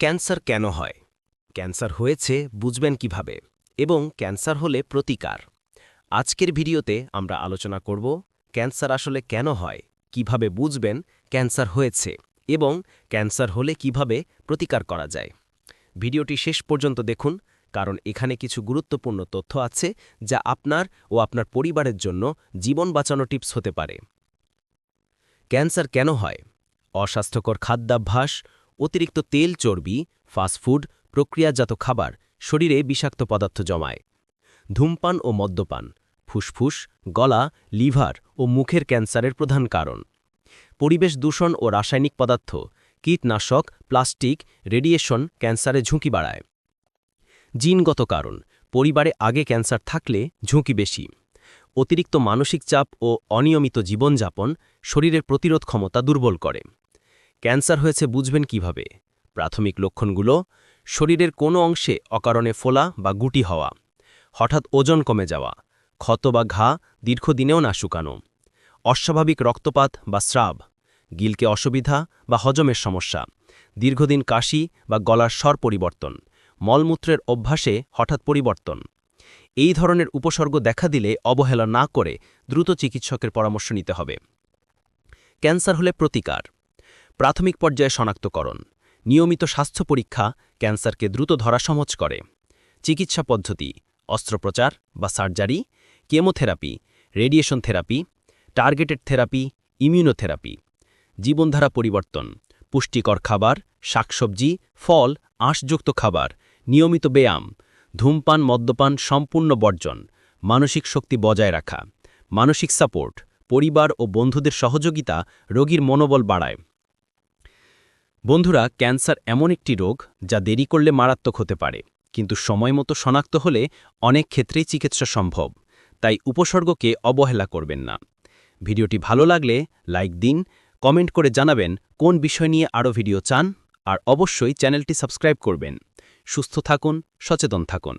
Cancer কেন হয়? Cancer হয়েছে বুঝবেন কীভাবে? এবং ক্যান্সার হলে প্রতিকার। আজকের ভিডিওতে আমরা আলোচনা করব ক্যান্সার আসলে কেন হয়, কীভাবে বুঝবেন ক্যান্সার হয়েছে এবং ক্যান্সার হলে কীভাবে প্রতিকার করা যায়। ভিডিওটি শেষ পর্যন্ত দেখুন, কারণ এখানে কিছু গুরুত্বপূর্ণ তথ্য আছে যা আপনার ও আপনার পরিবারের জন্য জীবন বাঁচানো টিপস হতে পারে। ক্যান্সার কেন হয়? অস্বাস্থ্যকর খাদ্যাভ্যাস অতিরিক্ত তেল, চর্বি ফাস্টফুড প্রক্রিয়াজাত খাবার, শরীরে বিষাক্ত পদার্থ জমায়। ধূমপান ও মদ্যপান, ফুসফুস, গলা, লিভার ও মুখের ক্যান্সারের প্রধান কারণ। পরিবেশ দূষণ ও রাসায়নিক পদার্থ, কীটনাশক, প্লাস্টিক, রেডিয়েশন ক্যান্সারে ঝুঁকি বাড়ায়। জিনগত কারণ, পরিবারে আগে ক্যান্সার থাকলে ঝুঁকি বেশি। অতিরিক্ত মানসিক চাপ ও অনিয়মিত জীবনযাপন, শরীরের প্রতিরোধ ক্ষমতা দুর্বল করে। ক্যান্সার হয়েছে বুঝবেন কীভাবে? প্রাথমিক লক্ষণগুলো, শরীরের কোনো অংশে অকারণে ফোলা বা গুটি হওয়া, হঠাৎ ওজন কমে যাওয়া, ক্ষত বা ঘা দীর্ঘদিনেও না শুকানো, অস্বাভাবিক রক্তপাত বা স্রাব, গিলকে অসুবিধা বা হজমের সমস্যা, দীর্ঘদিন কাশি বা গলার স্বর পরিবর্তন, মলমূত্রের অভ্যাসে হঠাৎ পরিবর্তন। এই ধরনের উপসর্গ দেখা দিলে অবহেলা না করে দ্রুত চিকিৎসকের পরামর্শ নিতে হবে। ক্যান্সার হলে প্রতিকার। প্রাথমিক পর্যায়ে শনাক্তকরণ। নিয়মিত স্বাস্থ্য পরীক্ষা ক্যান্সারকে দ্রুত ধরা সহজ করে। চিকিৎসা পদ্ধতি, অস্ত্রোপচার বা surgery, chemotherapy, radiation therapy, targeted therapy, immunotherapy. জীবনধারা পরিবর্তন, পুষ্টিকর খাবার, শাকসবজি, ফল, আঁশযুক্ত খাবার, নিয়মিত ব্যায়াম, ধূমপান, মদ্যপান সম্পূর্ণ বর্জন, মানসিক শক্তি বজায় রাখা, মানসিক সাপোর্ট, পরিবার ও বন্ধুদের সহযোগিতা রোগীর মনোবল বাড়ায়। বন্ধুরা, ক্যান্সার এমন একটি রোগ যা দেরি করলে মারাত্মক হতে পারে, কিন্তু সময়মতো শনাক্ত হলে অনেক ক্ষেত্রেই চিকিৎসা সম্ভব, তাই উপসর্গকে অবহেলা করবেন না। ভিডিওটি ভালো লাগলে লাইক দিন, কমেন্ট করে জানাবেন কোন বিষয় নিয়ে আরও ভিডিও চান, আর অবশ্যই চ্যানেলটি সাবস্ক্রাইব করবেন। সুস্থ থাকুন, সচেতন থাকুন।